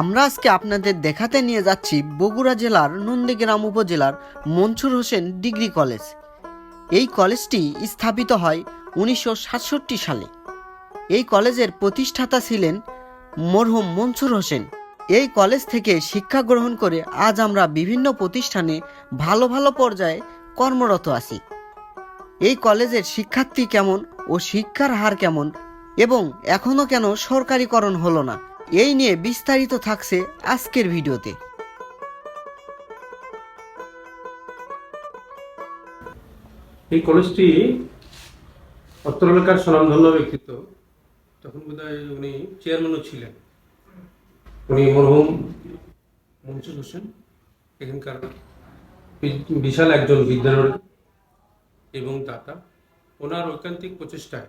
আমরা আজকে আপনাদের দেখাতে নিয়ে যাচ্ছি বগুড়া জেলার নন্দীগ্রাম উপজেলার মনসুর হোসেন ডিগ্রি কলেজ। এই কলেজটি স্থাপিত হয় উনিশশো সাতষট্টি সালে। এই কলেজের প্রতিষ্ঠাতা ছিলেন মরহুম মনসুর হোসেন। এই কলেজ থেকে শিক্ষা গ্রহণ করে আজ আমরা বিভিন্ন প্রতিষ্ঠানে ভালো ভালো পর্যায়ে কর্মরত আছি। এই কলেজের শিক্ষার্থী কেমন ও শিক্ষার হার কেমন এবং এখনও কেন সরকারিকরণ হলো না? এই নিয়ে বিস্তারিত থাকছে আজকের ভিডিওতে। এই কলেজটি অত্র এলাকার স্বনামধন্য ব্যক্তিত্ব। তখন বোধহয় উনি চেয়ারম্যানও ছিলেন। উনি মরহুম মনসুর হোসেন, এখানকার বিশাল একজন বিদ্যালয় এবং দাতা। ওনার ঐকান্তিক প্রচেষ্টায়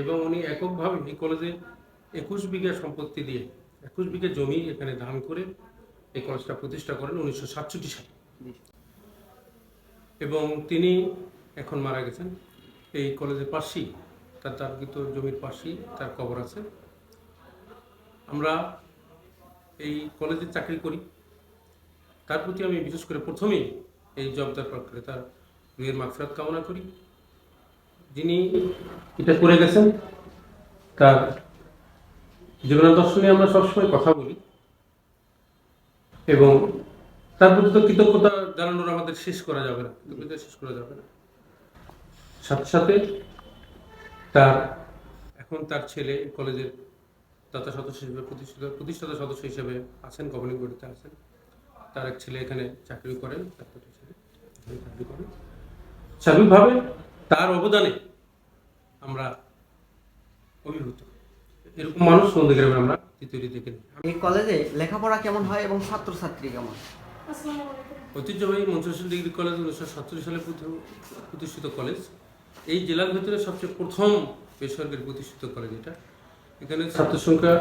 এবং উনি এককভাবে এই কলেজে একুশ বিঘা সম্পত্তি দিয়ে, একুশ বিঘা জমি এখানে দান করে এই কলেজটা প্রতিষ্ঠা করেন উনিশশো সাতষট্টি সালে। এবং তিনি এখন মারা গেছেন। এই কলেজের পাশেই, তার দাবিত জমির পাশেই তার কবর আছে। আমরা এই কলেজে চাকরি করি। তার প্রতি আমি বিশেষ করে প্রথমেই এই জবদার প্রক্রিয়া তার রুয়ের মাগফিরাত কামনা করি। যিনি এটা করে গেছেন, তার জীবনাদর্শ নিয়ে আমরা সবসময় কথা বলি। এবং তার প্রতি তো কৃতজ্ঞতা জানানোর আমাদের শেষ করা যাবে না। কৃতজ্ঞতা শেষ করা যাবে না। সাথে সাথে তার এখন তার ছেলে কলেজের দাতা সদস্য হিসেবে প্রতিষ্ঠিত, প্রতিষ্ঠাতা সদস্য হিসেবে আছেন গভর্নিং বডিতে আছেন। তার এক ছেলে এখানে চাকরি করেন চাকরি করেন। স্বাভাবিকভাবে তার অবদানে আমরা অভিভূত। এরকম মানুষ নন্দীগ্রামে আমরা তৃতীয়টি দেখে এই কলেজে লেখাপড়া কেমন হয় এবং ছাত্রছাত্রী কেমন? ঐতিহ্যবাহী মঞ্চশীল ডিগ্রি কলেজ উনিশশো সাতচল্লিশ সালে প্রতিষ্ঠিত কলেজ। এই জেলার ভিতরে সবচেয়ে প্রথম বেসরকারি প্রতিষ্ঠিত কলেজ এটা। এখানে ছাত্র সংখ্যা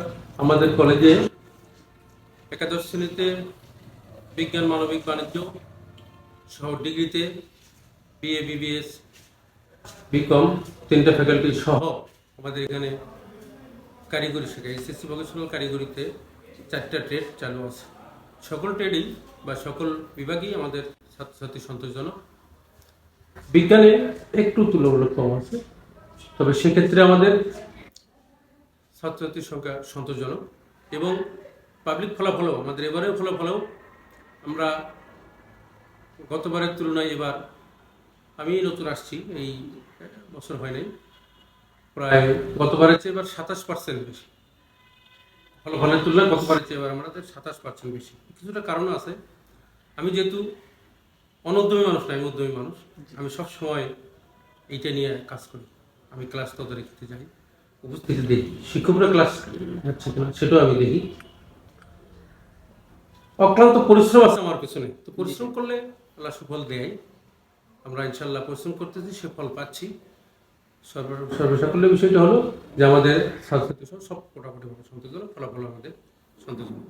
আমাদের কলেজে একাদশ শ্রেণীতে বিজ্ঞান মানবিক বাণিজ্য সহ ডিগ্রিতে বিএ বিবিএস বিকম তিনটা ফ্যাকাল্টি সহ আমাদের এখানে কারিগরি শেখা এসএসসি ভোকেশনাল কারিগরিতে চারটা ট্রেড চালু আছে। সকল ট্রেডই বা সকল বিভাগই আমাদের ছাত্রছাত্রী সন্তোষজনক। বিজ্ঞানে একটু তুলনামূলক কম আছে, তবে সেক্ষেত্রে আমাদের ছাত্রছাত্রীর সংখ্যা সন্তোষজনক এবং পাবলিক ফলাফলও, আমাদের এবারেও ফলাফলও আমরা গতবারের তুলনায় এবার আমি নতুন আসছি, এই বছর হয় নাই। প্রায় গতবারের চেয়ে এবার সাতাশ পার্সেন্ট বেশি। ফলাফলের তুলনায় গতবারের চেয়ে এবার আমাদের সাতাশ পার্সেন্ট বেশি। কিছুটা কারণ আছে। আমি যেহেতু অনুদ্যমী মানুষ না আমি উদ্যমী মানুষ আমি সব সময় এইটা নিয়ে কাজ করি। আমি ক্লাস তদারকিতে যাই। উপস্থিতি দেখি। শিক্ষকরা ক্লাস যাচ্ছে কিনা সেটাও আমি দেখি। অক্লান্ত পরিশ্রম আছে আমার পেছনে। তো পরিশ্রম করলে আল্লাহ সুফল দেয়। আমরা ইনশাল্লাহ পরিশ্রম করতেছি সে ফল পাচ্ছি। সর্ব সর্বসাকল্যের বিষয়টা হলো যে আমাদের সহ সব মোটামুটিভাবে সন্তোষজনক ফলাফল আমাদের সন্তোষজনক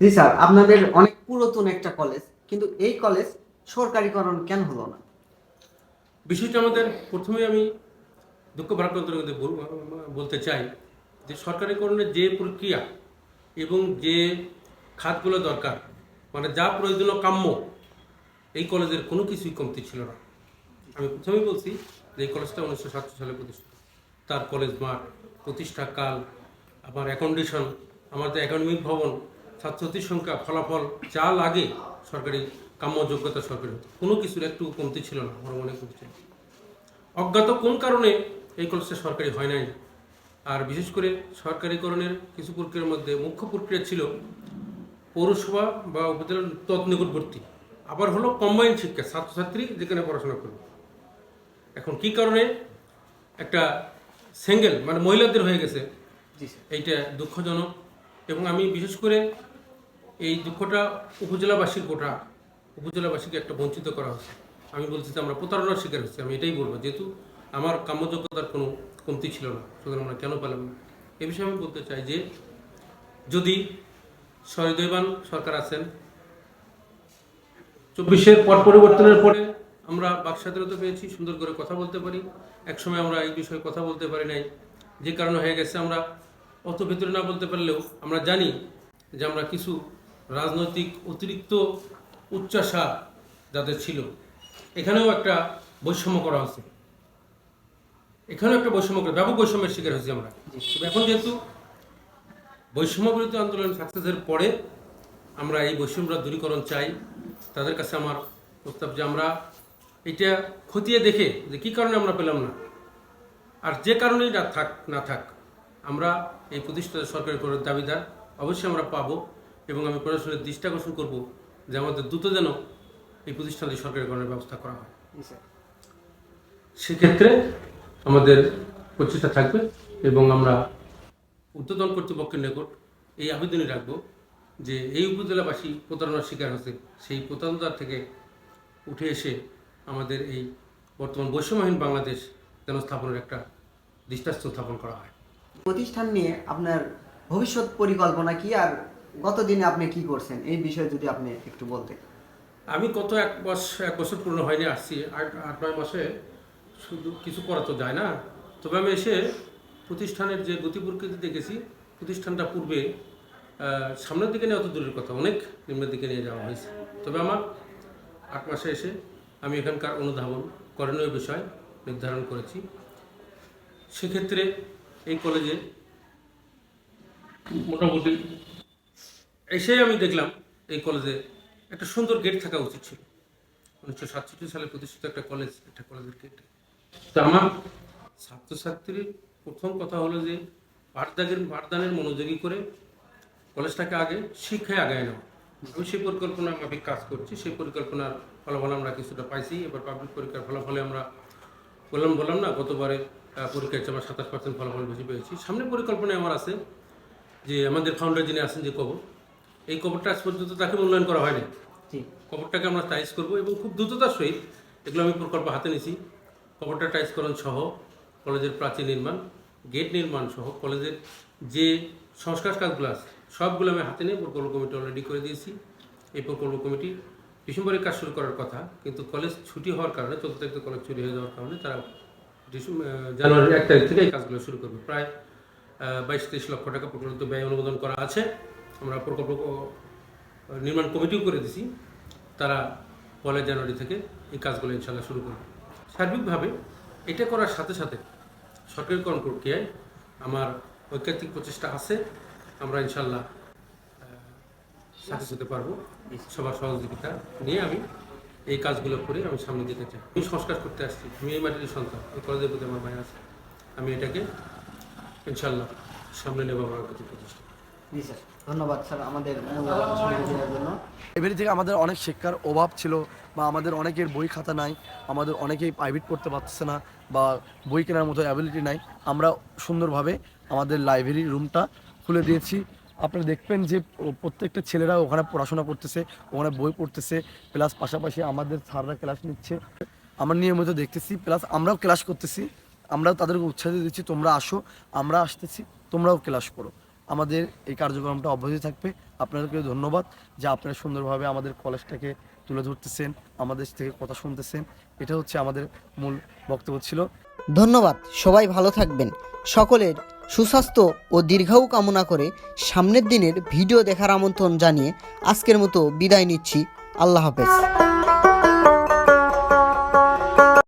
জি স্যার আপনাদের অনেক পুরাতন একটা কলেজ কিন্তু এই কলেজ সরকারিকরণ কেন হলো না? বিষয়টা আমাদের প্রথমে আমি দুঃখ ভারাক্রান্তের মধ্যে বল- বলতে চাই যে সরকারিকরণের যে প্রক্রিয়া এবং যে খাতগুলো দরকার মানে যা প্রয়োজনীয় কাম্য এই কলেজের কোনো কিছুই কমতি ছিল না। আমি প্রথমেই বলছি যে এই কলেজটা উনিশশো সাতশো সালে প্রতিষ্ঠিত। তার কলেজ মাঠ প্রতিষ্ঠা কাল আমার অ্যাকন্ডিশন আমাদের একাডেমিক ভবন, ছাত্রছাত্রীর সংখ্যা, ফলাফল, যা লাগে সরকারি কাম্য যোগ্যতা সরকারি হতো। কোনো কিছুর একটু কমতি ছিল না, আমার মনে করছে অজ্ঞাত কোন কারণে এই কলেজটা সরকারি হয় নাই? আর বিশেষ করে সরকারিকরণের কিছু প্রক্রিয়ার মধ্যে মুখ্য প্রক্রিয়া ছিল পৌরসভা বা উপজেলার তৎ নিকটবর্তী আবার হলো কম্বাইন শিক্ষা, ছাত্রছাত্রী যেখানে পড়াশোনা করবে। এখন কি কারণে একটা সিঙ্গেল মানে মহিলাদের হয়ে গেছে? এইটা দুঃখজনক। এবং আমি বিশেষ করে এই দুঃখটা উপজেলাবাসীর গোটা উপজেলাবাসীকে একটা বঞ্চিত করা হচ্ছে। আমি বলছি যে আমরা প্রতারণার শিকার হচ্ছি আমি এটাই বলব। যেহেতু আমার কাম্যযোগ্যতার কোনো কমতি ছিল না সুতরাং আমরা কেন পেলাম না? এ বিষয়ে আমি বলতে চাই যে যদি সহৃদয়বান সরকার আছেন চব্বিশের পট পরিবর্তনের পরে আমরা বাক স্বাধীনতা পেয়েছি, সুন্দর করে কথা বলতে পারি। একসময় আমরা এই বিষয়ে কথা বলতে পারি নাই। যে কারণে হয়ে গেছে আমরা অত ভেতরে না বলতে পারলেও আমরা জানি যে আমরা কিছু রাজনৈতিক অতিরিক্ত উচ্চাসা যাদের ছিল, এখানেও একটা বৈষম্য করা হয়েছে। এখানেও একটা বৈষম্য করা, ব্যাপক বৈষম্যের শিকার হয়েছি আমরা। এখন যেহেতু বৈষম্য বিরোধী আন্দোলন সাকসেসের পরে আমরা এই বৈষম্যরা দূরীকরণ চাই, তাদের কাছে আমার প্রস্তাব যে আমরা এটা খতিয়ে দেখে যে কী কারণে আমরা পেলাম না। আর যে কারণেই না থাক না থাক, আমরা এই প্রতিষ্ঠান সরকারি করার দাবিদার অবশ্যই আমরা পাবো এবং আমি প্রশাসনের দৃষ্টি আকর্ষণ করব যে আমাদের দ্রুত যেন এই প্রতিষ্ঠানটি সরকারিকরণের ব্যবস্থা করা হয়। সেক্ষেত্রে আমাদের প্রচেষ্টা থাকবে এবং আমরা উদ্বোধন কর্তৃপক্ষের নিকট এই আবেদনই রাখব যে এই উপজেলাবাসী প্রতারণার শিকার হচ্ছে, সেই প্রতারণার থেকে উঠে এসে আমাদের এই বর্তমান বৈষম্যহীন বাংলাদেশ যেন স্থাপনের একটা দৃষ্টান্ত স্থাপন করা হয়। প্রতিষ্ঠান নিয়ে আপনার ভবিষ্যৎ পরিকল্পনা কি আর গত দিনে আপনি কি করছেন? এই বিষয়ে যদি আপনি একটু বলতেন। আমি গত এক বছর এক বছর পূর্ণ হয়নি আসছি। আট আট নয় মাসে শুধু কিছু করা তো যায় না। তবে আমি এসে প্রতিষ্ঠানের যে গতি প্রকৃতি দেখেছি প্রতিষ্ঠানটা পূর্বে সামনের দিকে নিয়ে অত দূরের কথা। অনেক নিম্নের দিকে নিয়ে যাওয়া হয়েছে। তবে আমার আট মাসে এসে আমি এখানকার অনুধাবন করণীয় বিষয় নির্ধারণ করেছি। সেক্ষেত্রে এই কলেজে মোটামুটি এসে আমি দেখলাম এই কলেজে একটা সুন্দর গেট থাকা উচিত ছিল। উনিশশো সাতষট্টি সালে প্রতিষ্ঠিত একটা কলেজ, একটা কলেজের গেট তো আমার ছাত্রছাত্রীর প্রথম কথা হলো যে পাঠদানের পাঠদানের মনোযোগী করে কলেজটাকে আগে শিক্ষায় আগায় নেওয়া। আমি সেই পরিকল্পনা মাফিক কাজ করছি। সেই পরিকল্পনার ফলাফল আমরা কিছুটা পাইছি। এবার পাবলিক পরীক্ষার ফলাফলে আমরা বললাম বললাম না গতবারে পরীক্ষায় আমরা সাতাশ পার্সেন্ট ফলাফল বেশি পেয়েছি। সামনে পরিকল্পনায় আমার আছে যে আমাদের ফাউন্ডার যিনি আছেন যে কবর এই কবরটা আজ পর্যন্ত তাকে মূল্যায়ন করা হয়নি। কবরটাকে আমরা টাইস করব এবং খুব দ্রুততার সহিত এগুলো আমি প্রকল্প হাতে নিছি। কবরটা টাইসকরণ সহ কলেজের প্রাচীর নির্মাণ গেট নির্মাণ সহ কলেজের যে সংস্কার কাজগুলো আছে সবগুলো আমি হাতে নিয়ে প্রকল্প কমিটি অলরেডি করে দিয়েছি। এই প্রকল্প কমিটি ডিসেম্বরে কাজ শুরু করার কথা, কিন্তু কলেজ ছুটি হওয়ার কারণে চোদ্দ তারিখে কলেজ ছুটি হয়ে যাওয়ার কারণে তারা ডিসেম্বর জানুয়ারির এক তারিখ থেকে এই কাজগুলো শুরু করবে। প্রায় বাইশ তেইশ লক্ষ টাকা প্রকল্প ব্যয় অনুমোদন করা আছে। আমরা প্রকল্প নির্মাণ কমিটিও করে দিছি তারা পয়লা জানুয়ারি থেকে এই কাজগুলো ইনশাল্লাহ শুরু করবে। সার্বিকভাবে এটা করার সাথে সাথে সরকারিকরণ প্রক্রিয়ায় আমার ঐকান্তিক প্রচেষ্টা আছে। আমরা ইনশাল্লাহ সাকসেস হতে পারব। সবার সহযোগিতা নিয়ে আমি এই কাজগুলো করে আমি সামনে যেতে চাই। আমি সংস্কার করতে আসছি। আমি এই মাটির সন্তান। এই কলেজের প্রতি আমার মায়া আছে। আমি এটাকে ইনশাল্লাহ সামনে নেব আমার প্রতি প্রচেষ্টা জি ধন্যবাদ স্যার আমাদের জন্য। লাইব্রেরি থেকে আমাদের অনেক শিক্ষার অভাব ছিল বা আমাদের অনেকের বই খাতা নাই আমাদের অনেকেই প্রাইভেট পড়তে পারতেছে না বা বই কেনার মতো অ্যাবিলিটি নাই। আমরা সুন্দরভাবে আমাদের লাইব্রেরি রুমটা খুলে দিয়েছি। আপনারা দেখবেন যে প্রত্যেকটা ছেলেরা ওখানে পড়াশোনা করতেছে, ওখানে বই পড়তেছে প্লাস পাশাপাশি আমাদের স্যাররা ক্লাস নিচ্ছে। আমরা নিয়মিত দেখতেছি প্লাস আমরাও ক্লাস করতেছি। আমরাও তাদেরকে উৎসাহ দিচ্ছি, তোমরা আসো, আমরা আসতেছি, তোমরাও ক্লাস করো। আমাদের এই কার্যক্রমটা অব্যাহত থাকবে। আপনাদেরকে ধন্যবাদ যে আপনারা সুন্দরভাবে আমাদের কলেজটাকে তুলে ধরতেছেন, আমাদের থেকে কথা শুনতেছেন। এটা হচ্ছে আমাদের মূল বক্তব্য ছিল। ধন্যবাদ, সবাই ভালো থাকবেন। সকলের সুস্বাস্থ্য ও দীর্ঘায়ু কামনা করে সামনের দিনের ভিডিও দেখার আমন্ত্রণ জানিয়ে আজকের মতো বিদায় নিচ্ছি। আল্লাহ হাফেজ।